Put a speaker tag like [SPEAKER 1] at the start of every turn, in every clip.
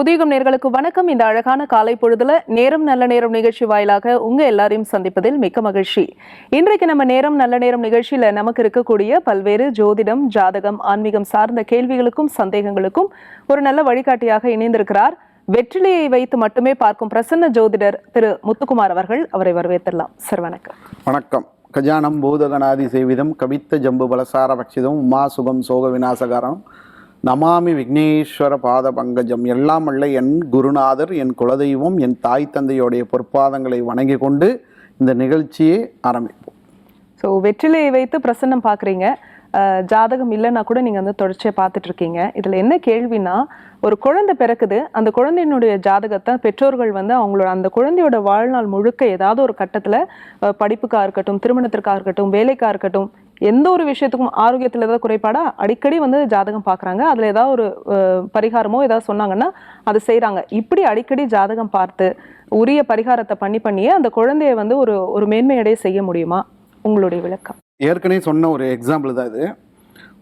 [SPEAKER 1] புதியகம் நேர்களுக்கு வணக்கம். இந்த அழகான காலை பொழுதுல நேரம் நல்ல நேரம் நிகழ்ச்சி வாயிலாக உங்க எல்லாரையும் சந்திப்பதில் மிக்க மகிழ்ச்சி. இன்றைக்கு நம்ம நேரம் நல்ல நேரம் நிகழ்ச்சியில நமக்கு இருக்கக்கூடிய பல்வேறு ஜோதிடம் ஜாதகம் ஆன்மீகம் சார்ந்த கேள்விகளுக்கும் சந்தேகங்களுக்கும் ஒரு நல்ல வழிகாட்டியாக இணைந்திருக்கிறார். வெற்றிலையை வைத்து மட்டுமே பார்க்கும் பிரசன்ன ஜோதிடர் திரு முத்துக்குமார் அவர்கள் அவரை வரவேற்றலாம் சார் வணக்கம்.
[SPEAKER 2] வணக்கம். கஜானம் பூதகணாதி சேவிதம் கவித்த ஜம்பு பலசார பட்சிதம் உமா சுகம் சோக விநாசகாரம் நமாமி விக்னேஸ்வர பாத பங்கஜம். எல்லாம் அல்ல என் குருநாதர் என் குலதெய்வம் என் தாய் தந்தையோடைய பொற்பாதங்களை வணங்கி கொண்டு இந்த நிகழ்ச்சியை ஆரம்பிப்போம்.
[SPEAKER 1] ஸோ வெற்றிலையை வைத்து பிரசன்னம் பார்க்குறீங்க. ஜாதகம் இல்லைன்னா கூட நீங்கள் வந்து தொடர்ச்சியாக பார்த்துட்டு இருக்கீங்க இதில் என்ன கேள்வினா ஒரு குழந்தை பிறக்குது. அந்த குழந்தையினுடைய ஜாதகத்தை பெற்றோர்கள் வந்து அவங்களோட அந்த குழந்தையோட வாழ்நாள் முழுக்க ஏதாவது ஒரு கட்டத்தில் படிப்புக்காக இருக்கட்டும் திருமணத்திற்காக இருக்கட்டும் வேலைக்காக இருக்கட்டும் எந்த ஒரு விஷயத்துக்கும் ஆரோக்கியத்தில் ஏதாவது குறைபாடா அடிக்கடி வந்து ஜாதகம் பார்க்குறாங்க அதில் ஏதாவது ஒரு பரிகாரமோ ஏதாவது சொன்னாங்கன்னா அதை செய்கிறாங்க இப்படி அடிக்கடி ஜாதகம் பார்த்து உரிய பரிகாரத்தை பண்ணி பண்ணியே அந்த குழந்தைய வந்து ஒரு ஒரு மேன்மையடைய செய்ய முடியுமா? உங்களுடைய விளக்கம்.
[SPEAKER 2] ஏற்கனவே சொன்ன ஒரு எக்ஸாம்பிள் தான் இது.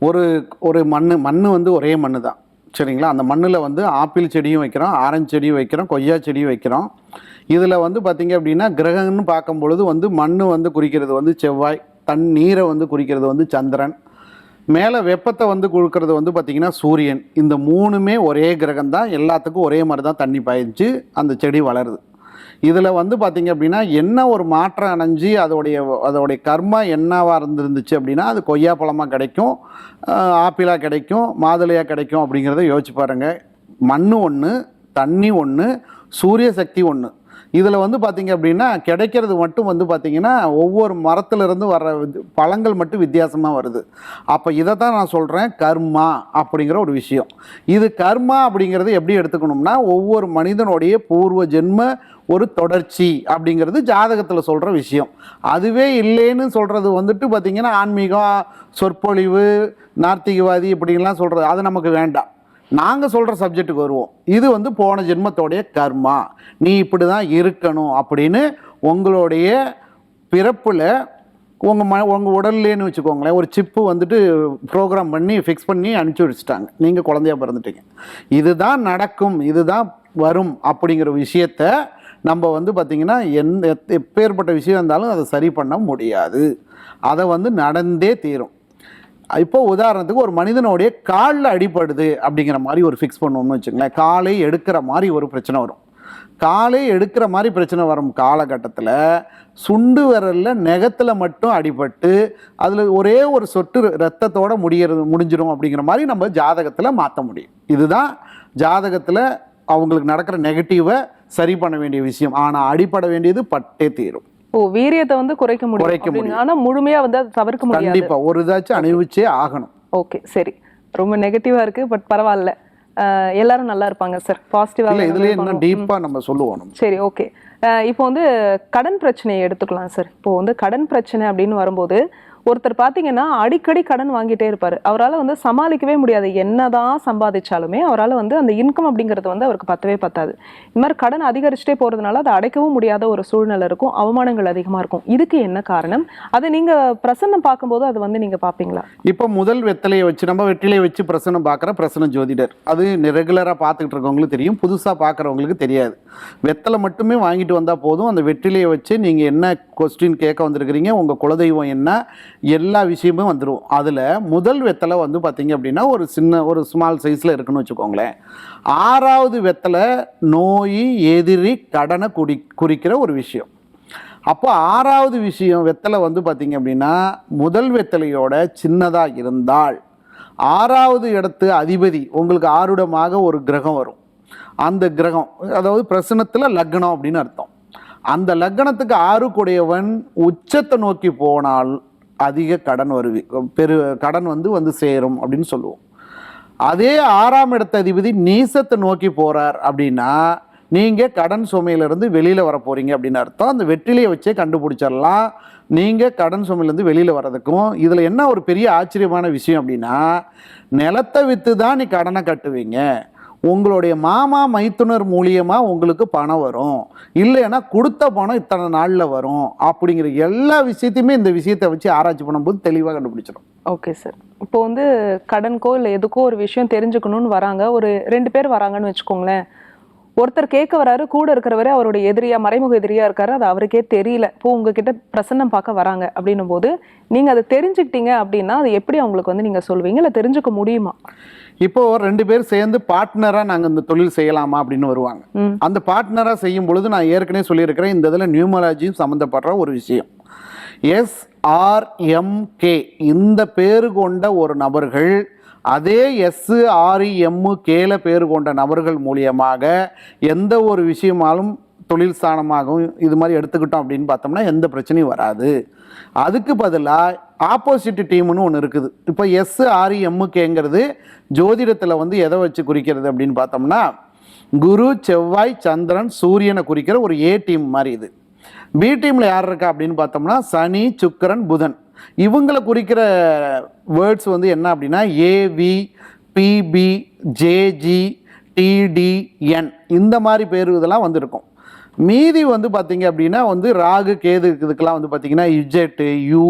[SPEAKER 2] ஒரு ஒரு மண் மண் வந்து ஒரே மண் தான். சரிங்களா? அந்த மண்ணில் வந்து ஆப்பிள் செடியும் வைக்கிறோம் ஆரஞ்சு செடியும் வைக்கிறோம் கொய்யா செடியும் வைக்கிறோம். இதில் வந்து பார்த்திங்க அப்படின்னா கிரகம்னு பார்க்கும் பொழுது வந்து மண் வந்து குறிக்கிறது வந்து செவ்வாய் தண்ணீரை நீரை வந்து குறிக்கிறது வந்து சந்திரன். மேலே வெப்பத்தை வந்து கொடுக்கறது வந்து பார்த்திங்கன்னா சூரியன். இந்த மூணுமே ஒரே கிரகம் தான். எல்லாத்துக்கும் ஒரே மாதிரி தான் தண்ணி பாய்ச்சி அந்த செடி வளருது. இதில் வந்து பார்த்திங்க அப்படின்னா என்ன ஒரு மாற்றம் அணைஞ்சு அதோடைய அதோடைய கர்மா என்னவாக இருந்துருந்துச்சு அப்படின்னா அது கொய்யா பழமாக கிடைக்கும் ஆப்பிளாக கிடைக்கும் மாதுளையாக கிடைக்கும் அப்படிங்கிறத யோசிச்சு பாருங்கள் மண் ஒன்று தண்ணி ஒன்று சூரிய சக்தி ஒன்று இதில் வந்து பார்த்திங்க அப்படின்னா கிடைக்கிறது மட்டும் வந்து பார்த்திங்கன்னா ஒவ்வொரு மரத்துலேருந்து வர்ற பழங்கள் மட்டும் வித்தியாசமாக வருது. அப்போ இதை தான் நான் சொல்கிறேன் கர்மா அப்படிங்கிற ஒரு விஷயம். இது கர்மா அப்படிங்கிறது எப்படி எடுத்துக்கணும்னா ஒவ்வொரு மனிதனுடைய பூர்வ ஜென்ம ஒரு தொடர்ச்சி அப்படிங்கிறது ஜாதகத்தில் சொல்கிற விஷயம். அதுவே இல்லைன்னு சொல்கிறது வந்துட்டு பார்த்திங்கன்னா ஆன்மீகம் சொற்பொழிவு நார்த்திகவாதி இப்படிலாம் சொல்கிறது அது நமக்கு வேண்டாம். நாங்கள் சொல்கிற சப்ஜெக்ட்டுக்கு வருவோம். இது வந்து போன ஜென்மத்தோடைய கர்மா. நீ இப்படி தான் இருக்கணும் அப்படின்னு உங்களுடைய பிறப்பில் உங்கள் ம உங்கள் உடல்லேன்னு வச்சுக்கோங்களேன் ஒரு சிப்பு வந்துட்டு ப்ரோக்ராம் பண்ணி ஃபிக்ஸ் பண்ணி அனுப்பிச்சி வச்சுட்டாங்க. நீங்கள் குழந்தையா பிறந்துட்டீங்க. இதுதான் நடக்கும் இதுதான் வரும் அப்படிங்கிற விஷயத்த நம்ம வந்து பார்த்திங்கன்னா எந்த எத்- எப்பேற்பட்ட விஷயம் இருந்தாலும் அதை சரி பண்ண முடியாது. அதை வந்து நடந்தே தீரும். இப்போ உதாரணத்துக்கு ஒரு மனிதனுடைய காலில் அடிபடுது அப்படிங்கிற மாதிரி ஒரு ஃபிக்ஸ் பண்ணுவோம்னு வச்சுங்களேன் காலை எடுக்கிற மாதிரி ஒரு பிரச்சனை வரும். காலை எடுக்கிற மாதிரி பிரச்சனை வரும் காலகட்டத்தில் சுண்டு விரலில் நெகத்தில் மட்டும் அடிபட்டு அதில் ஒரே ஒரு சொட்டு ரத்தத்தோடு முடியறது முடிஞ்சிடும் அப்படிங்கிற மாதிரி நம்ம ஜாதகத்தில் மாற்ற முடியும். இதுதான் ஜாதகத்தில் அவங்களுக்கு நடக்கிற நெகட்டிவை சரி பண்ண வேண்டிய விஷயம். ஆனால் அடிபட வேண்டியது பட்டே தீரும்.
[SPEAKER 1] ஓ வீரியத்தை வந்து குறைக்க முடியும்.
[SPEAKER 2] குறைக்க
[SPEAKER 1] அப்படின்னு. ஆனா முழுமையா வந்து அதை தவிர்க்க முடியாது.
[SPEAKER 2] கண்டிப்பாக ஒரு இதாச்சும் அணிவிச்சே ஆகணும்.
[SPEAKER 1] ஓகே சரி. ரொம்ப நெகட்டிவா இருக்கு பட் பரவாயில்ல. எல்லாரும் நல்லா இருப்பாங்க சார் பாசிட்டிவா
[SPEAKER 2] இல்லை இதுலேயே இன்னும் டீப்பாக நம்ம சொல்லுவோம்
[SPEAKER 1] சரி ஓகே இப்போ வந்து கடன் பிரச்சனையை எடுத்துக்கலாம் சார் இப்போ வந்து கடன் பிரச்சனை அப்படின்னு வரும்போது ஒருத்தர் பார்த்தீங்கன்னா அடிக்கடி கடன் வாங்கிட்டே இருப்பார். அவரால் வந்து சமாளிக்கவே முடியாது. என்னதான் சம்பாதிச்சாலுமே அவரால் வந்து அந்த இன்கம் அப்படிங்கிறது வந்து அவருக்கு பத்தவே பத்தாது. இந்த மாதிரி கடன் அதிகரிச்சுட்டே போகிறதுனால அதை அடைக்கவும் முடியாத ஒரு சூழ்நிலை இருக்கும். அவமானங்கள் அதிகமாக இருக்கும். இதுக்கு என்ன காரணம்? அதை நீங்கள் பிரசன்னம் பார்க்கும்போது அது வந்து நீங்கள் பார்ப்பீங்களா?
[SPEAKER 2] இப்போ முதல் வெத்தலையை வச்சு நம்ம வெற்றிலையை வச்சு பிரசனம் பார்க்குற பிரசன ஜோதிடர். அது ரெகுலராக பார்த்துக்கிட்டு இருக்கவங்களுக்கு தெரியும். புதுசாக பார்க்குறவங்களுக்கு தெரியாது. வெத்தலை மட்டுமே வாங்கிட்டு வந்தால் போதும். அந்த வெற்றிலையை வச்சு நீங்கள் என்ன கொஸ்டின் கேட்க வந்திருக்கிறீங்க? உங்கள் குலதெய்வம் என்ன? எல்லா விஷயமும் வந்துடும் அதில் முதல் வெத்தலை வந்து பார்த்திங்க அப்படின்னா ஒரு சின்ன ஒரு ஸ்மால் சைஸில் இருக்குன்னு வச்சுக்கோங்களேன். ஆறாவது வெத்தலை நோய் எதிரி கடனை குடி குறிக்கிற ஒரு விஷயம். அப்போ ஆறாவது விஷயம் வெத்தலை வந்து பார்த்திங்க அப்படின்னா முதல் வெத்தலையோட சின்னதாக இருந்தால் ஆறாவது இடத்து அதிபதி உங்களுக்கு ஆருடமாக ஒரு கிரகம் வரும். அந்த கிரகம் அதாவது பிரசனத்தில் லக்னம் அப்படின்னு அர்த்தம். அந்த லக்னத்துக்கு ஆறு கூடையவன் உச்சத்தை நோக்கி போனால் அதிக கடன் வருவி. பெரு கடன் வந்து வந்து சேரும் அப்படின்னு சொல்லுவோம். அதே ஆறாம் இடத்த அதிபதி நீசத்தை நோக்கி போகிறார் அப்படின்னா நீங்கள் கடன் சுமையிலிருந்து வெளியில் வர போகிறீங்க அப்படின்னு அர்த்தம். அந்த வெற்றிலையை வச்சே கண்டுபிடிச்சிடலாம். நீங்கள் கடன் சுமையிலேருந்து வெளியில் வர்றதுக்கும் இதில் என்ன ஒரு பெரிய ஆச்சரியமான விஷயம் அப்படின்னா நிலத்தை விற்று தான் நீ கடனை கட்டுவீங்க. உங்களுடைய மாமா மைத்துனர் மூலியமாக உங்களுக்கு பணம் வரும். இல்லைன்னா கொடுத்த பணம் இத்தனை நாளில் வரும். அப்படிங்கிற எல்லா விஷயத்தையுமே இந்த விஷயத்தை வச்சு ஆராய்ச்சி பண்ணும்போது தெளிவாக கண்டுபிடிச்சிடும்.
[SPEAKER 1] ஓகே சார் இப்போ வந்து கடனுக்கோ இல்லை எதுக்கோ ஒரு விஷயம் தெரிஞ்சுக்கணும்னு வராங்க. ஒரு ரெண்டு பேர் வராங்கன்னு வச்சுக்கோங்களேன். ஒருத்தர் கேட்க வராரு கூட இருக்கிறவரே அவருடைய எதிரியா மறைமுக எதிரியா இருக்காரு அது அவருக்கே தெரியல. இப்போ உங்ககிட்ட பிரசன்னம் பார்க்க வராங்க அப்படின்னும் போது நீங்க அதை தெரிஞ்சுக்கிட்டீங்க அப்படின்னா அது எப்படி அவங்களுக்கு வந்து நீங்க சொல்வீங்க இல்ல தெரிஞ்சுக்க முடியுமா?
[SPEAKER 2] இப்போ ரெண்டு பேர் சேர்ந்து பார்ட்னரா நாங்க இந்த தொழில் செய்யலாமா அப்படின்னு வருவாங்க. அந்த பார்ட்னரா செய்யும் பொழுது நான் ஏற்கனவே சொல்லியிருக்கிறேன் இந்த இதில் நியூமராலஜியும் சம்மந்தப்படுற ஒரு விஷயம். எஸ்ஆர்எம்கே இந்த பேரு கொண்ட ஒரு நபர்கள் அதே எஸ் ஆர்இஎம்மு e, கேல பேர் கொண்ட நபர்கள் மூலியமாக எந்த ஒரு விஷயமாலும் தொழில் ஸ்தானமாகவும் இது மாதிரி எடுத்துக்கிட்டோம் அப்படின்னு பார்த்தோம்னா எந்த பிரச்சனையும் வராது. அதுக்கு பதிலாக ஆப்போசிட் டீம்னு ஒன்று இருக்குது. இப்போ எஸ் ஆர்இஎம்முகேங்கிறது e, ஜோதிடத்தில் வந்து எதை வச்சு குறிக்கிறது அப்படின்னு பார்த்தோம்னா குரு செவ்வாய் சந்திரன் சூரியனை குறிக்கிற ஒரு ஏ டீம் மாதிரி இது. பி டீமில் யார் இருக்கா அப்படின்னு பார்த்தோம்னா சனி சுக்கரன் புதன். இவங்களை குறிக்கிற வேர்ட்ஸ் வந்து என்ன அப்படின்னா ஏவி பிபி ஜேஜி டிடிஎன் இந்த மாதிரி பேர் இதெல்லாம் வந்திருக்கும். மீதி வந்து பார்த்தீங்க அப்படின்னா வந்து ராகு கேது இதுக்கெல்லாம் வந்து பார்த்தீங்கன்னா இஜெட்டு யூ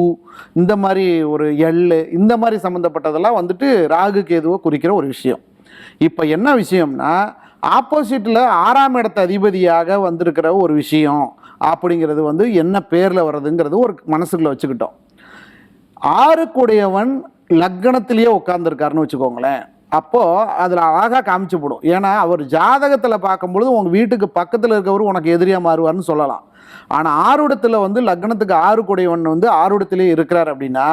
[SPEAKER 2] இந்த மாதிரி ஒரு எள்ளு இந்த மாதிரி சம்மந்தப்பட்டதெல்லாம் வந்துட்டு ராகு கேதுவை குறிக்கிற ஒரு விஷயம். இப்போ என்ன விஷயம்னா ஆப்போசிட்டில் ஆறாம் இடத்த அதிபதியாக வந்திருக்கிற ஒரு விஷயம் அப்படிங்கிறது வந்து என்ன பேரில் வர்றதுங்கிறது ஒரு மனசுக்குள்ள வச்சுக்கிட்டோம். ஆறுக்குடையவன் லக்னத்திலேயே உட்காந்துருக்காருன்னு வச்சுக்கோங்களேன். அப்போது அதில் அழகாக காமிச்சு போடும் ஏன்னா அவர் ஜாதகத்தில் பார்க்கும்பொழுது உங்கள் வீட்டுக்கு பக்கத்தில் இருக்கவர் உனக்கு எதிரியாக மாறுவார்னு சொல்லலாம். ஆனால் ஆறுடத்தில் வந்து லக்னத்துக்கு ஆறுக்குடையவன் வந்து ஆறுடத்திலே இருக்கிறார் அப்படின்னா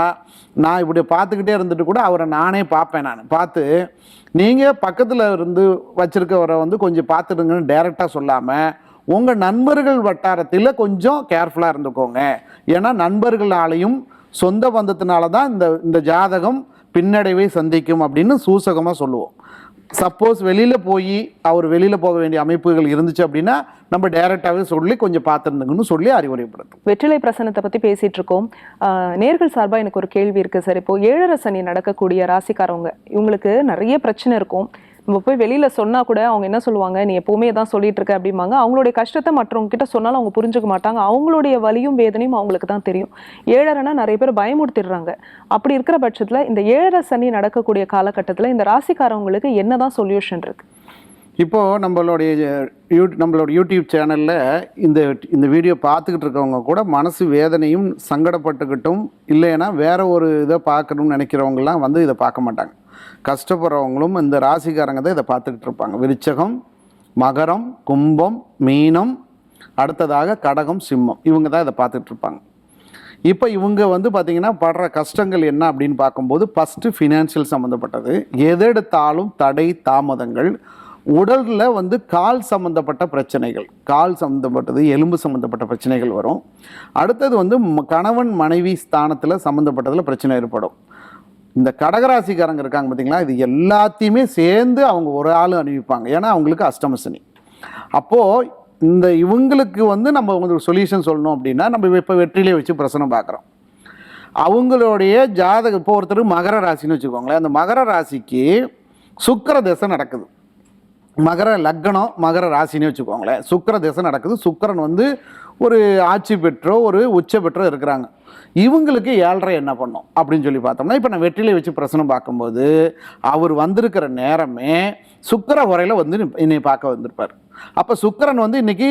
[SPEAKER 2] நான் இப்படி பார்த்துக்கிட்டே இருந்துட்டு கூட அவரை நானே பார்ப்பேன் நான். பார்த்து நீங்கள் பக்கத்தில் இருந்து வச்சுருக்கவரை வந்து கொஞ்சம் பார்த்துடுங்கன்னு டைரெக்டாக சொல்லாமல் உங்கள் நண்பர்கள் வட்டாரத்தில் கொஞ்சம் கேர்ஃபுல்லாக இருந்துக்கோங்க. ஏன்னா நண்பர்களாலையும் சொந்த பந்தத்தினால தான் இந்த இந்த ஜாதகம் பின்னடைவை சந்திக்கும் அப்படின்னு சூசகமாக சொல்லுவோம். சப்போஸ் வெளியில் போய் அவர் வெளியில் போக வேண்டிய அமைப்புகள் இருந்துச்சு அப்படின்னா நம்ம டைரெக்டாகவே சொல்லி கொஞ்சம் பார்த்துருந்துங்கன்னு சொல்லி அறிவுரைப்படுத்தும்
[SPEAKER 1] வெற்றிலை பிரசனத்தை பற்றி பேசிகிட்டு இருக்கோம். நேர்கள் சார்பாக எனக்கு ஒரு கேள்வி இருக்குது சார். இப்போது ஏழரை சனி நடக்கக்கூடிய ராசிக்காரவங்க இவங்களுக்கு நிறைய பிரச்சனை இருக்கும். நம்ம போய் வெளியில் சொன்னால் கூட அவங்க என்ன சொல்லுவாங்க? நீ எப்போவுமே தான் சொல்லிட்டு இருக்க அப்படிம்பாங்க. அவங்களுடைய கஷ்டத்தை மற்றவங்க கிட்ட சொன்னாலும் அவங்க புரிஞ்சுக்க மாட்டாங்க. அவங்களுடைய வலியும் வேதனையும் அவங்களுக்கு தான் தெரியும். ஏழரைனா நிறைய பேர் பயமுறுத்திடுறாங்க. அப்படி இருக்கிற பட்சத்தில் இந்த ஏழரை சனி நடக்கக்கூடிய காலகட்டத்தில் இந்த ராசிக்காரவங்களுக்கு என்ன தான் சொல்யூஷன் இருக்குது
[SPEAKER 2] இப்போது நம்மளுடைய யூ நம்மளோட யூடியூப் சேனலில் இந்த இந்த வீடியோ பார்த்துக்கிட்டு இருக்கவங்க கூட மனசு வேதனையும் சங்கடப்பட்டுக்கிட்டும் இல்லைன்னா வேற ஒரு இதை பார்க்கணும்னு நினைக்கிறவங்கலாம் வந்து இதை பார்க்க மாட்டாங்க. கஷ்டப்படுறவங்களும் இந்த ராசிக்காரங்க தான் இதை பார்த்துக்கிட்டு இருப்பாங்க. விருச்சகம் மகரம் கும்பம் மீனம் அடுத்ததாக கடகம் சிம்மம். இவங்க தான் இதை பார்த்துட்டு இருப்பாங்க. இப்போ இவங்க வந்து பார்த்திங்கன்னா படுற கஷ்டங்கள் என்ன அப்படின்னு பார்க்கும்போது ஃபஸ்ட்டு ஃபினான்ஷியல் சம்மந்தப்பட்டது எதெடுத்தாலும் தடை தாமதங்கள். உடலில் வந்து கால் சம்மந்தப்பட்ட பிரச்சனைகள். கால் சம்மந்தப்பட்டது எலும்பு சம்மந்தப்பட்ட பிரச்சனைகள் வரும். அடுத்தது வந்து ம- கணவன் மனைவி ஸ்தானத்தில் சம்மந்தப்பட்டதில் பிரச்சனை ஏற்படும். இந்த கடகராசிக்காரங்க இருக்காங்க பார்த்தீங்களா இது எல்லாத்தையுமே சேர்ந்து அவங்க ஒரு ஆள் அணிவிப்பாங்க. ஏன்னா அவங்களுக்கு அஷ்டமசனி அப்போது இந்த இவங்களுக்கு வந்து நம்ம உங்களுக்கு சொல்யூஷன் சொல்லணும் அப்படின்னா நம்ம இப்போ வெற்றிலே வச்சு பிரசனம் பார்க்குறோம் அவங்களுடைய ஜாதகம் இப்போ ஒருத்தர் மகர ராசின்னு வச்சுக்கோங்களேன். அந்த மகர ராசிக்கு சுக்கர தசை நடக்குது. மகர லக்னம் மகர ராசின்னு வச்சுக்கோங்களேன். சுக்கர தசை நடக்குது. சுக்கரன் வந்து ஒரு ஆட்சி பெற்றோ ஒரு உச்ச பெற்றோ இருக்கிறாங்க. இவங்களுக்கு ஏழரை என்ன பண்ணும்? அப்படின்னு சொல்லி பார்த்தோம்னா இப்போ நான் வெற்றிலை வச்சு பிரசனம் பார்க்கும்போது அவர் வந்திருக்கிற நேரமே சுக்கர உரையில் வந்து இன்னைக்கு பார்க்க வந்திருப்பார். அப்போ சுக்கரன் வந்து இன்னைக்கு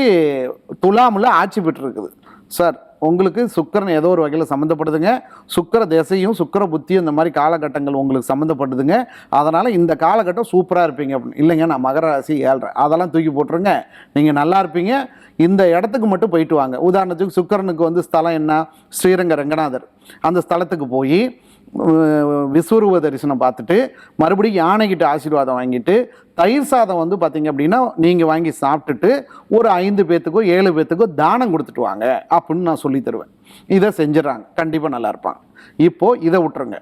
[SPEAKER 2] துலாமில் ஆட்சி பெற்றிருக்குது. சார் உங்களுக்கு சுக்கரன் ஏதோ ஒரு வகையில் சம்மந்தப்படுதுங்க. சுக்கிர திசையும் சுக்கிர புத்தியும் இந்த மாதிரி காலகட்டங்கள் உங்களுக்கு சம்மந்தப்படுதுங்க. அதனால் இந்த காலகட்டம் சூப்பராக இருப்பீங்க அப்படின்னு. இல்லைங்க நான் மகர ராசி ஏழ்றேன் அதெல்லாம் தூக்கி போட்டுருங்க. நீங்கள் நல்லா இருப்பீங்க. இந்த இடத்துக்கு மட்டும் போயிட்டு வாங்க. உதாரணத்துக்கு சுக்கரனுக்கு வந்து ஸ்தலம் என்ன? ஸ்ரீரங்க ரங்கநாதர். அந்த ஸ்தலத்துக்கு போய் விஸ்வரூப தரிசனம் பார்த்துட்டு மறுபடியும் யானைகிட்ட ஆசீர்வாதம் வாங்கிட்டு தயிர் சாதம் வந்து பார்த்தீங்க அப்படின்னா நீங்கள் வாங்கி சாப்பிட்டுட்டு ஒரு ஐந்து பேத்துக்கோ ஏழு பேத்துக்கோ தானம் கொடுத்துட்டு வாங்க அப்படின்னு நான் சொல்லி தருவேன். இதை செஞ்சிடறாங்க. கண்டிப்பாக நல்லா இருப்பாங்க. இப்போது இதை விட்டுருங்க.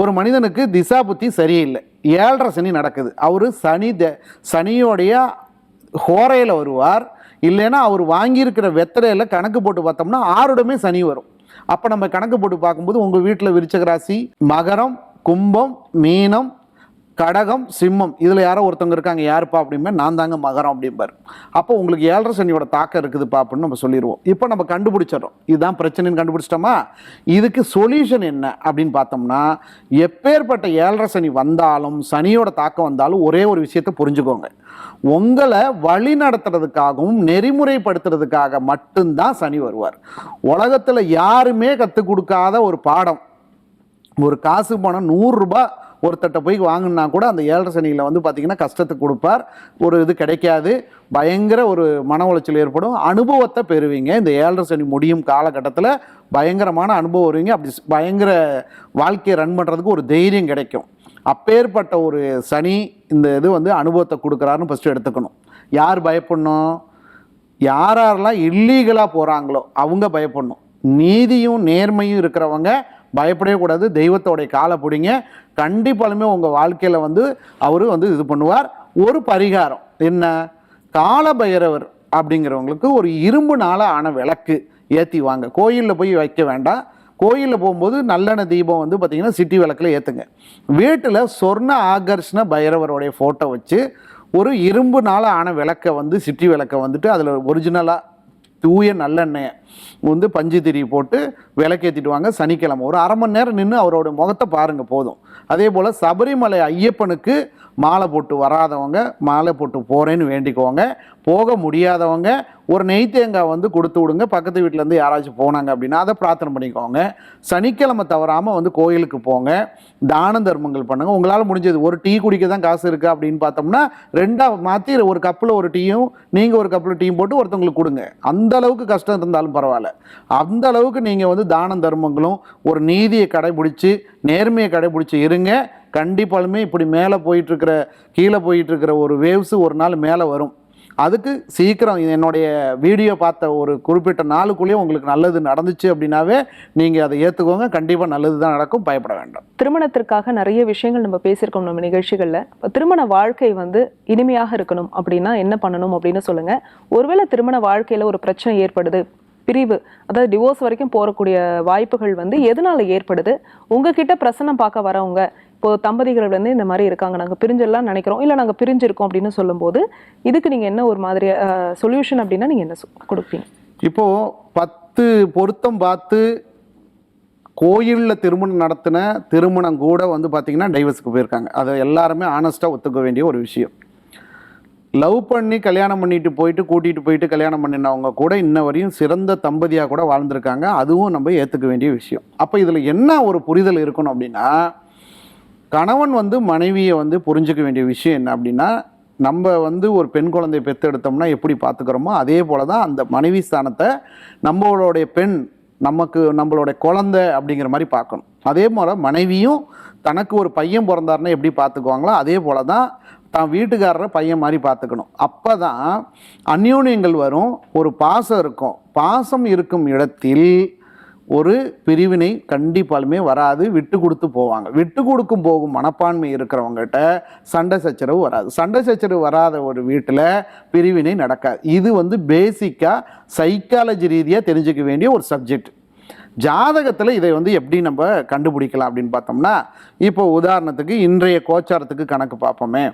[SPEAKER 2] ஒரு மனிதனுக்கு திசா புத்தி சரியில்லை. ஏழரை சனி நடக்குது. அவர் சனி த சனியோடைய ஹோரையில் வருவார். இல்லைன்னா அவர் வாங்கியிருக்கிற வெத்தலையில் கணக்கு போட்டு பார்த்தோம்னா ஆறுடமே சனி வரும். அப்போ நம்ம கணக்கு போட்டு பார்க்கும்போது உங்கள் வீட்டில் விருச்சக ராசி மகரம் கும்பம் மீனம் கடகம் சிம்மம் இதில் யாரோ ஒருத்தவங்க இருக்காங்க யாருப்பா அப்படிம்பா நான் தாங்க மகரம் அப்படிம்பார். அப்போ உங்களுக்கு ஏழரை சனியோட தாக்கம் இருக்குதுப்பா அப்படின்னு நம்ம சொல்லிடுவோம் இப்போ நம்ம கண்டுபிடிச்சிடறோம். இதுதான் பிரச்சனைன்னு கண்டுபிடிச்சிட்டோமா? இதுக்கு சொல்யூஷன் என்ன அப்படின்னு பார்த்தோம்னா எப்பேற்பட்ட ஏழரை சனி வந்தாலும் சனியோட தாக்கம் வந்தாலும் ஒரே ஒரு விஷயத்தை புரிஞ்சுக்கோங்க. உங்களை வழி நடத்துறதுக்காகவும் நெறிமுறைப்படுத்துறதுக்காக மட்டும்தான் சனி வருவார். உலகத்தில் யாருமே கற்றுக் கொடுக்காத ஒரு பாடம். ஒரு காசு பணம் நூறுரூபா ஒருத்தட்ட போய் வாங்கினா கூட அந்த ஏழரை சனியில் வந்து பார்த்தீங்கன்னா கஷ்டத்தை கொடுப்பார். ஒரு இது கிடைக்காது. பயங்கர ஒரு மன உளைச்சல் ஏற்படும். அனுபவத்தை பெறுவீங்க. இந்த ஏழரை சனி முடியும் காலகட்டத்தில் பயங்கரமான அனுபவம் வருவீங்க. அப்படி பயங்கர வாழ்க்கையை ரன் பண்ணுறதுக்கு ஒரு தைரியம் கிடைக்கும். அப்பேற்பட்ட ஒரு சனி இந்த இது வந்து அனுபவத்தை கொடுக்குறாருன்னு ஃபஸ்ட்டு எடுத்துக்கணும். யார் பயப்படணும்? யார் யாரெல்லாம் இல்லீகலாக போகிறாங்களோ அவங்க பயப்படணும். நீதியும் நேர்மையும் இருக்கிறவங்க பயப்படவே கூடாது. தெய்வத்தோடைய காலை பிடிங்க. கண்டிப்பாலுமே உங்கள் வாழ்க்கையில் வந்து அவர் வந்து இது பண்ணுவார். ஒரு பரிகாரம். என்ன? காலபைரவர் அப்படிங்கிறவங்களுக்கு ஒரு இரும்பு நாளாக ஆன விளக்கு ஏற்றி வாங்க. கோயிலில் போய் வைக்க வேண்டாம். கோயிலில் போகும்போது நல்லெண்ணெய் தீபம் வந்து பார்த்திங்கன்னா சிட்டி விளக்கில் ஏற்றுங்க வீட்டில் சொர்ண ஆகர்ஷ்ண பைரவருடைய ஃபோட்டோ வச்சு ஒரு இரும்பு நாளாக ஆன விளக்கை வந்து சிட்டி விளக்கை வந்துட்டு அதில் ஒரிஜினலாக தூய நல்லெண்ணெயை வந்து பஞ்சு திரி போட்டு விளக்கேற்றிட்டு வாங்க சனிக்கிழமை. ஒரு அரை மணி நேரம் நின்று அவரோட முகத்தை பாருங்கள் போதும். அதே போல் சபரிமலை ஐயப்பனுக்கு மாலை போட்டு வராதவங்க மாலை போட்டு போகிறேன்னு வேண்டிக்கோங்க. போக முடியாதவங்க ஒரு நெய் தேங்காய் வந்து கொடுத்து விடுங்க. பக்கத்து வீட்டிலேருந்து யாராச்சும் போனாங்க அப்படின்னா அதை பிரார்த்தனை பண்ணிக்கோங்க. சனிக்கிழமை தவறாமல் வந்து கோயிலுக்கு போங்க. தான தர்மங்கள் பண்ணுங்கள் உங்களால் முடிஞ்சது ஒரு டீ குடிக்க தான் காசு இருக்குது அப்படின்னு பார்த்தோம்னா ரெண்டாக மாற்றி ஒரு கப்பில் ஒரு டீயும் நீங்கள் ஒரு கப்பில் டீயும் போட்டு ஒருத்தவங்களுக்கு கொடுங்க. அந்த அளவுக்கு கஷ்டம் இருந்தாலும் பரவாயில்ல. அந்த அளவுக்கு நீங்கள் வந்து தான தர்மங்களும் ஒரு நீதியை கடைபிடிச்சு நேர்மையை கடைபிடிச்சி இருங்க. கண்டிப்பாலுமே இப்படி மேலே போயிட்டுருக்கிற கீழே போயிட்டுருக்கிற ஒரு வேவ்ஸு ஒரு நாள் மேலே வரும். அதுக்கு சீக்கிரம் என்னுடைய வீடியோ பார்த்த ஒரு குறிப்பிட்ட நாளுக்குள்ளேயே உங்களுக்கு நல்லது நடந்துச்சு அப்படின்னாவே நீங்கள் அதை ஏற்றுக்கோங்க கண்டிப்பாக நல்லது தான் நடக்கும். பயப்பட வேண்டாம்.
[SPEAKER 1] திருமணத்திற்காக நிறைய விஷயங்கள் நம்ம பேசியிருக்கோம் நம்ம நிகழ்ச்சிகளில். திருமண வாழ்க்கை வந்து இனிமையாக இருக்கணும் அப்படின்னா என்ன பண்ணணும் அப்படின்னு சொல்லுங்க. ஒருவேளை திருமண வாழ்க்கையில ஒரு பிரச்சனை ஏற்படுது. பிரிவு அதாவது டிவோர்ஸ் வரைக்கும் போகக்கூடிய வாய்ப்புகள் வந்து எதனால ஏற்படுது? உங்ககிட்ட பிரசனம் பார்க்க வரவங்க இப்போ தம்பதிகள் வந்து இந்த மாதிரி இருக்காங்க நாங்கள் பிரிஞ்செல்லாம் நினைக்கிறோம் இல்லை நாங்கள் பிரிஞ்சிருக்கோம் அப்படின்னு சொல்லும்போது இதுக்கு நீங்கள் என்ன ஒரு மாதிரி சொல்யூஷன் அப்படின்னா நீங்கள் என்ன சொ- கொடுப்பீங்க?
[SPEAKER 2] இப்போது பத்து பொருத்தம் பார்த்து கோயிலில் திருமணம் நடத்தின திருமணம் கூட வந்து பார்த்திங்கன்னா டைவர்ஸுக்கு போயிருக்காங்க. அதை எல்லாருமே ஆனஸ்ட்டாக ஒத்துக்க வேண்டிய ஒரு விஷயம். லவ் பண்ணி கல்யாணம் பண்ணிட்டு போயிட்டு கூட்டிகிட்டு போயிட்டு கல்யாணம் பண்ணினவங்க கூட இன்ன வரையும் சிறந்த தம்பதியாக கூட வாழ்ந்திருக்காங்க. அதுவும் நம்ம ஏற்றுக்க வேண்டிய விஷயம். அப்போ இதில் என்ன ஒரு புரிதல் இருக்கணும் அப்படின்னா கணவன் வந்து மனைவியை வந்து புரிஞ்சிக்க வேண்டிய விஷயம் என்ன அப்படின்னா நம்ம வந்து ஒரு பெண் குழந்தையை பெற்றெடுத்தோம்னா எப்படி பார்த்துக்கிறோமோ அதே போல தான் அந்த மனைவி ஸ்தானத்தை நம்மளுடைய பெண் நமக்கு நம்மளுடைய குழந்தை அப்படிங்கிற மாதிரி பார்க்கணும். அதே போல் மனைவியும் தனக்கு ஒரு பையன் பிறந்தாருன்னா எப்படி பார்த்துக்குவாங்களோ அதே போல தான் தான் வீட்டுக்காரரை பையன் மாதிரி பார்த்துக்கணும். அப்போ தான் அந்யோன்யங்கள் வரும் ஒரு பாசம் இருக்கும். பாசம் இருக்கும் இடத்தில் ஒரு பிரிவினை கண்டிப்பாலுமே வராது விட்டு கொடுத்து போவாங்க. விட்டு கொடுக்கும் போகும் மனப்பான்மை இருக்கிறவங்ககிட்ட சண்டை சச்சரவு வராது. சண்டை சச்சரவு வராத ஒரு வீட்டில் பிரிவினை நடக்காது. இது வந்து பேசிக்காக சைக்காலஜி ரீதியாக தெரிஞ்சுக்க வேண்டிய ஒரு சப்ஜெக்ட் ஜாதகத்தில் இதை வந்து எப்படி நம்ம கண்டுபிடிக்கலாம் அப்படின்னு பார்த்தோம்னா இப்போ உதாரணத்துக்கு இன்றைய கோச்சாரத்துக்கு கணக்கு பார்ப்போமே.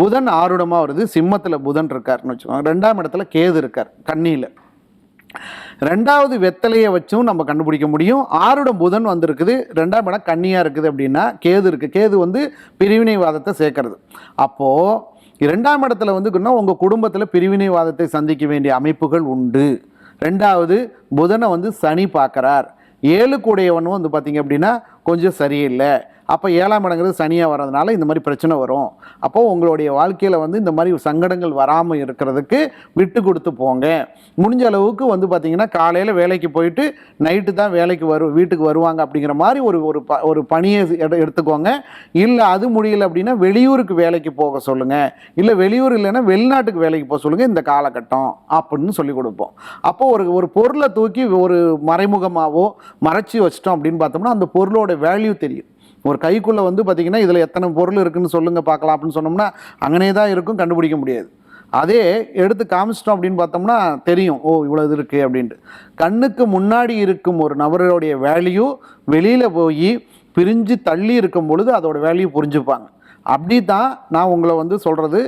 [SPEAKER 2] புதன் ஆருடமாக வருது சிம்மத்தில் புதன் இருக்காருன்னு வச்சுக்கோங்க. ரெண்டாம் இடத்துல கேது இருக்கார் கண்ணியில் ரெண்டாவது வெத்தலையை வச்சும் நம்ம கண்டுபிடிக்க முடியும். ஆருடம் புதன் வந்திருக்குது ரெண்டாம் இடம் கன்னியாக இருக்குது அப்படின்னா கேது இருக்குது கேது வந்து பிரிவினைவாதத்தை சேர்க்கறது. அப்போது ரெண்டாம் இடத்துல வந்துக்குன்னா உங்கள் குடும்பத்தில் பிரிவினைவாதத்தை சந்திக்க வேண்டிய அமைப்புகள் உண்டு. ரெண்டாவது புதனை வந்து சனி பார்க்குறார். ஏழுக்குடையவனும் வந்து பார்த்தீங்க அப்படின்னா கொஞ்சம் சரியில்லை. அப்போ ஏழாம் இடங்கிறது சனியாக வர்றதுனால இந்த மாதிரி பிரச்சனை வரும். அப்போது உங்களுடைய வாழ்க்கையில் வந்து இந்த மாதிரி சங்கடங்கள் வராமல் இருக்கிறதுக்கு விட்டு கொடுத்து போங்க. முடிஞ்ச அளவுக்கு வந்து பார்த்திங்கன்னா காலையில் வேலைக்கு போயிட்டு நைட்டு தான் வேலைக்கு வரும் வீட்டுக்கு வருவாங்க அப்படிங்கிற மாதிரி ஒரு ஒரு ப ஒரு பணியை எடுத்துக்கோங்க. இல்லை அது முடியல அப்படின்னா வெளியூருக்கு வேலைக்கு போக சொல்லுங்கள் இல்லை வெளியூர் இல்லைன்னா வெளிநாட்டுக்கு வேலைக்கு போக சொல்லுங்கள் இந்த காலகட்டம் அப்படின்னு சொல்லி கொடுப்போம். அப்போது ஒரு ஒரு பொருளை தூக்கி ஒரு மறைமுகமாகவோ மறைச்சி வச்சிட்டோம் அப்படின்னு பார்த்தோம்னா அந்த பொருளோட வேல்யூ தெரியும். ஒரு கைக்குள்ளே வந்து பார்த்தீங்கன்னா இதில் எத்தனை பொருள் இருக்குதுன்னு சொல்லுங்கள் பார்க்கலாம் அப்படின்னு சொன்னோம்னா அங்கனே தான் இருக்கும் கண்டுபிடிக்க முடியாது. அதே எடுத்து காமிச்சிட்டோம் அப்படின்னு பார்த்தோம்னா தெரியும். ஓ இவ்வளோ இது இருக்குது அப்படின்ட்டு. கண்ணுக்கு முன்னாடி இருக்கும் ஒரு நபருடைய வேல்யூ வெளியில் போய் பிரிஞ்சு தள்ளி இருக்கும் பொழுது அதோட வேல்யூ புரிஞ்சுப்பாங்க. அப்படி தான் நான் உங்களை வந்து சொல்கிறது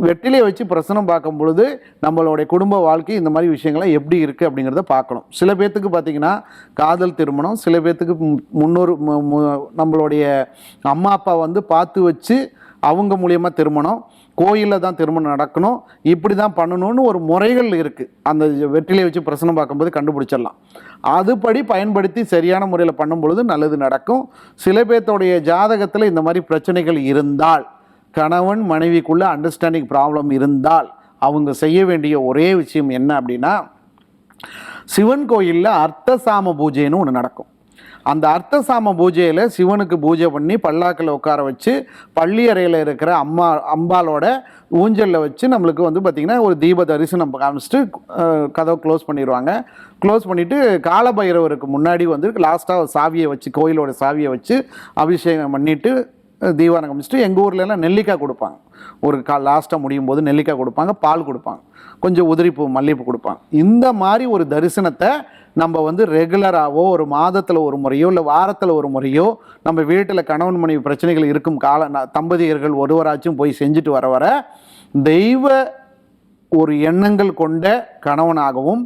[SPEAKER 2] வெற்றிலையை வச்சு பிரசனம் பார்க்கும் பொழுது நம்மளுடைய குடும்ப வாழ்க்கை இந்த மாதிரி விஷயங்கள்லாம் எப்படி இருக்குது அப்படிங்கிறத பார்க்கணும். சில பேர்த்துக்கு பார்த்தீங்கன்னா காதல் திருமணம் சில பேர்த்துக்கு முன்னோர் மு- மு- நம்மளுடைய அம்மா அப்பா வந்து பார்த்து வச்சு அவங்க மூலியமாக திருமணம் கோயிலில் தான் திருமணம் நடக்கணும் இப்படி தான் பண்ணணும்னு ஒரு முறைகள் இருக்குது அந்த வெற்றிலையை வச்சு பிரசனம் பார்க்கும்போது கண்டுபிடிச்சிடலாம். அதுபடி பயன்படுத்தி சரியான முறையில் பண்ணும் பொழுது நல்லது நடக்கும். சில பேர்த்தோடைய ஜாதகத்தில் இந்த மாதிரி பிரச்சனைகள் இருந்தால் கணவன் மனைவிக்குள்ள அண்டர்ஸ்டாண்டிங் ப்ராப்ளம் இருந்தால் அவங்க செய்ய வேண்டிய ஒரே விஷயம் என்ன அப்படின்னா சிவன் கோயிலில் அர்த்தசாம பூஜைன்னு ஒன்று நடக்கும். அந்த அர்த்தசாம பூஜையில் சிவனுக்கு பூஜை பண்ணி பல்லாக்கில் உட்கார வச்சு பள்ளி அறையில் இருக்கிற அம்மா அம்பாலோட ஊஞ்சலில் வச்சு நம்மளுக்கு வந்து பார்த்திங்கன்னா ஒரு தீப தரிசனம் காமிச்சிட்டு கதவை க்ளோஸ் பண்ணிடுவாங்க க்ளோஸ் பண்ணிவிட்டு காலபைரவருக்கு முன்னாடி வந்து லாஸ்ட்டாக சாவியை வச்சு கோயிலோட சாவியை வச்சு அபிஷேகம் பண்ணிவிட்டு தீபாவளி காமிச்சிட்டு எங்கள் ஊர்லலாம் எல்லாம் நெல்லிக்காய் கொடுப்பாங்க. ஒரு கா லாஸ்ட்டாக முடியும் போது நெல்லிக்காய் கொடுப்பாங்க பால் கொடுப்பாங்க. கொஞ்சம் உதிரிப்பூ மல்லிகைப்பூ கொடுப்பாங்க. இந்த மாதிரி ஒரு தரிசனத்தை நம்ம வந்து ரெகுலராகவோ ஒரு மாதத்தில் ஒரு முறையோ இல்லை வாரத்தில் ஒரு முறையோ நம்ம வீட்டில் கணவன் மனைவி பிரச்சனைகள் இருக்கும் கால தம்பதியர்கள் ஒருவராச்சும் போய் செஞ்சுட்டு வர வர தெய்வ ஒரு எண்ணங்கள் கொண்ட கணவனாகவும்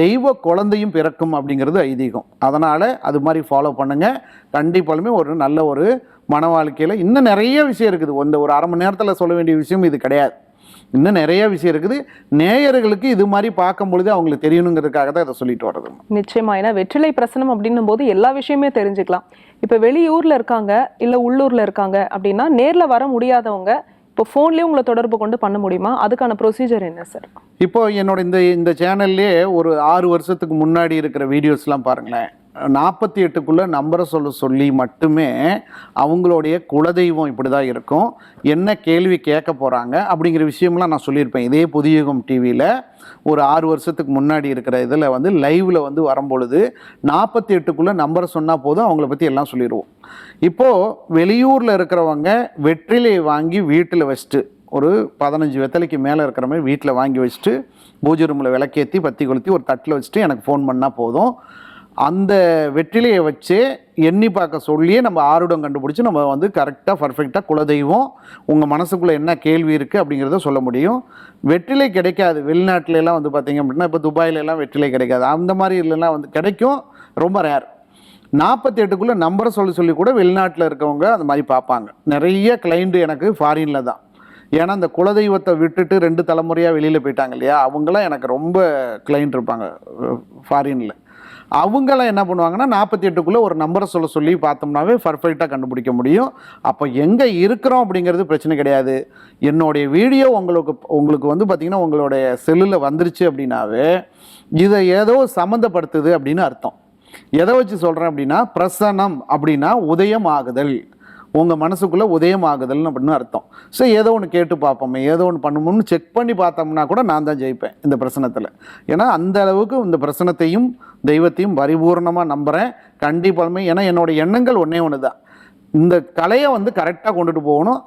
[SPEAKER 2] தெய்வ குழந்தையும் பிறக்கும் அப்படிங்கிறது ஐதீகம். அதனால் அது மாதிரி ஃபாலோ பண்ணுங்கள் கண்டிப்பாலுமே ஒரு நல்ல ஒரு மன வாழ்க்கையில் இன்னும் நிறைய விஷயம் இருக்குது. இந்த ஒரு அரை மணி நேரத்தில் சொல்ல வேண்டிய விஷயம் இது கிடையாது. இன்னும் நிறைய விஷயம் இருக்குது. நேயர்களுக்கு இது மாதிரி பார்க்கும் பொழுது அவங்களுக்கு தெரியணுங்கிறதுக்காக தான் இதை சொல்லிட்டு வர்றது.
[SPEAKER 1] நிச்சயமா. ஏன்னா வெற்றிலை பிரசனம் அப்படின்னும் போது எல்லா விஷயமே தெரிஞ்சுக்கலாம். இப்ப வெளியூர்ல இருக்காங்க இல்ல உள்ளூர்ல இருக்காங்க அப்படின்னா நேர்ல வர முடியாதவங்க இப்போ ஃபோன்லயே உங்களை தொடர்பு கொண்டு பண்ண முடியுமா? அதுக்கான ப்ரொசீஜர் என்ன சார்
[SPEAKER 2] இப்போ என்னோட இந்த இந்த சேனல்லே ஒரு ஆறு வருஷத்துக்கு முன்னாடி இருக்கிற வீடியோஸ்லாம் பாருங்களேன். நாற்பத்தி எட்டுக்குள்ளே நம்பரை சொல்ல சொல்லி மட்டுமே அவங்களுடைய குலதெய்வம் இப்படி தான் இருக்கும். என்ன கேள்வி கேட்க போகிறாங்க அப்படிங்கிற விஷயம்லாம் நான் சொல்லியிருப்பேன். இதே புதியுகம் டிவியில் ஒரு ஆறு வருஷத்துக்கு முன்னாடி இருக்கிற இதில் வந்து லைவில் வந்து வரும்பொழுது நாற்பத்தி எட்டுக்குள்ளே நம்பரை சொன்னால் போதும் அவங்கள பற்றி எல்லாம் சொல்லிடுவோம் இப்போது வெளியூரில் இருக்கிறவங்க வெற்றிலையை வாங்கி வீட்டில் வச்சுட்டு ஒரு பதினஞ்சு வெத்தலைக்கு மேலே இருக்கிற மாதிரி வீட்டில் வாங்கி வச்சுட்டு பூஜை ரூமில் விளக்கேற்றி பத்தி கொளுத்தி ஒரு தட்டில் வச்சுட்டு எனக்கு ஃபோன் பண்ணால் போதும். அந்த வெற்றிலையை வச்சு எண்ணி பார்க்க சொல்லியே நம்ம ஆருடம் கண்டுபிடிச்சி நம்ம வந்து கரெக்டாக பர்ஃபெக்டாக குலதெய்வம் உங்கள் மனசுக்குள்ளே என்ன கேள்வி இருக்குது அப்படிங்கிறத சொல்ல முடியும். வெற்றிலை கிடைக்காது. வெளிநாட்டிலலாம் வந்து பார்த்தீங்க அப்படின்னா இப்போ துபாயிலலாம் வெற்றிலை கிடைக்காது. அந்த மாதிரி இல்லைன்னா வந்து கிடைக்கும். ரொம்ப ரேர் நாற்பத்தி எட்டுக்குள்ளே நம்பரை சொல்லி சொல்லி கூட வெளிநாட்டில் இருக்கவங்க அந்த மாதிரி பார்ப்பாங்க. நிறைய கிளைண்ட்டு எனக்கு ஃபாரினில் தான். ஏன்னா இந்த குலதெய்வத்தை விட்டுட்டு ரெண்டு தலைமுறையாக வெளியில் போயிட்டாங்க இல்லையா? அவங்களாம் எனக்கு ரொம்ப கிளைண்ட் இருப்பாங்க ஃபாரினில் அவங்களாம் என்ன பண்ணுவாங்கன்னா நாற்பத்தி எட்டுக்குள்ளே ஒரு நம்பரை சொல்ல சொல்லி பார்த்தோம்னாவே பர்ஃபெக்டாக கண்டுபிடிக்க முடியும். அப்போ எங்கே இருக்கிறோம் அப்படிங்கிறது பிரச்சனை கிடையாது. என்னுடைய வீடியோ உங்களுக்கு உங்களுக்கு வந்து பார்த்திங்கன்னா உங்களுடைய செல்லில் வந்துருச்சு அப்படின்னாவே இதை ஏதோ சம்மந்தப்படுத்துது அப்படின்னு அர்த்தம். எதை வச்சு சொல்கிறேன் அப்படின்னா பிரசனம் அப்படின்னா உதயம் ஆகுதல். உங்கள் மனசுக்குள்ளே உதயம் ஆகுதல்னு அப்படின்னு அர்த்தம். ஸோ ஏதோ ஒன்று கேட்டு பார்ப்போமே ஏதோ ஒன்று பண்ணுமோன்னு செக் பண்ணி பார்த்தோம்னா கூட நான் தான் ஜெயிப்பேன் இந்த பிரச்சனத்தில் ஏன்னா அந்த அளவுக்கு இந்த பிரச்சனத்தையும் தெய்வத்தையும் பரிபூர்ணமாக நம்புகிறேன் கண்டிப்பாலுமே ஏன்னா என்னோட எண்ணங்கள் ஒன்றே ஒன்று தான் இந்த கலையை வந்து கரெக்டாக கொண்டுட்டு போகணும்.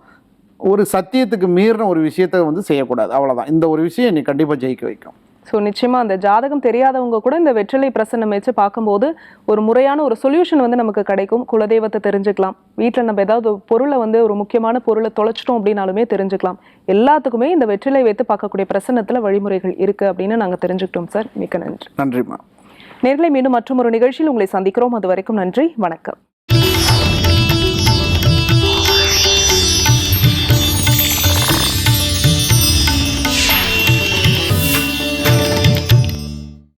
[SPEAKER 2] ஒரு சத்தியத்துக்கு மீறின ஒரு விஷயத்தை வந்து செய்யக்கூடாது. அவ்வளோதான் இந்த ஒரு விஷயம் நீ கண்டிப்பாக ஜெயிக்க வைக்கும்.
[SPEAKER 1] ஸோ நிச்சயமா அந்த ஜாதகம் தெரியாதவங்க கூட இந்த வெற்றிலை பிரசன்னம் வச்சு பார்க்கும்போது ஒரு முறையான ஒரு சொல்யூஷன் வந்து நமக்கு கிடைக்கும். குலதெய்வத்தை தெரிஞ்சுக்கலாம். வீட்டில் நம்ம ஏதாவது ஒரு பொருளை வந்து ஒரு முக்கியமான பொருளை தொலைச்சிட்டோம் அப்படின்னாலுமே தெரிஞ்சுக்கலாம். எல்லாத்துக்குமே இந்த வெற்றிலை வைத்து பார்க்கக்கூடிய பிரசன்னத்துல வழிமுறைகள் இருக்கு அப்படின்னு நாங்க தெரிஞ்சுக்கிட்டோம் சார். மிக்க நன்றி.
[SPEAKER 2] நன்றிம்மா.
[SPEAKER 1] நேர்களை மீண்டும் மற்றும் ஒரு நிகழ்ச்சியில் உங்களை சந்திக்கிறோம். அது வரைக்கும் நன்றி. வணக்கம்.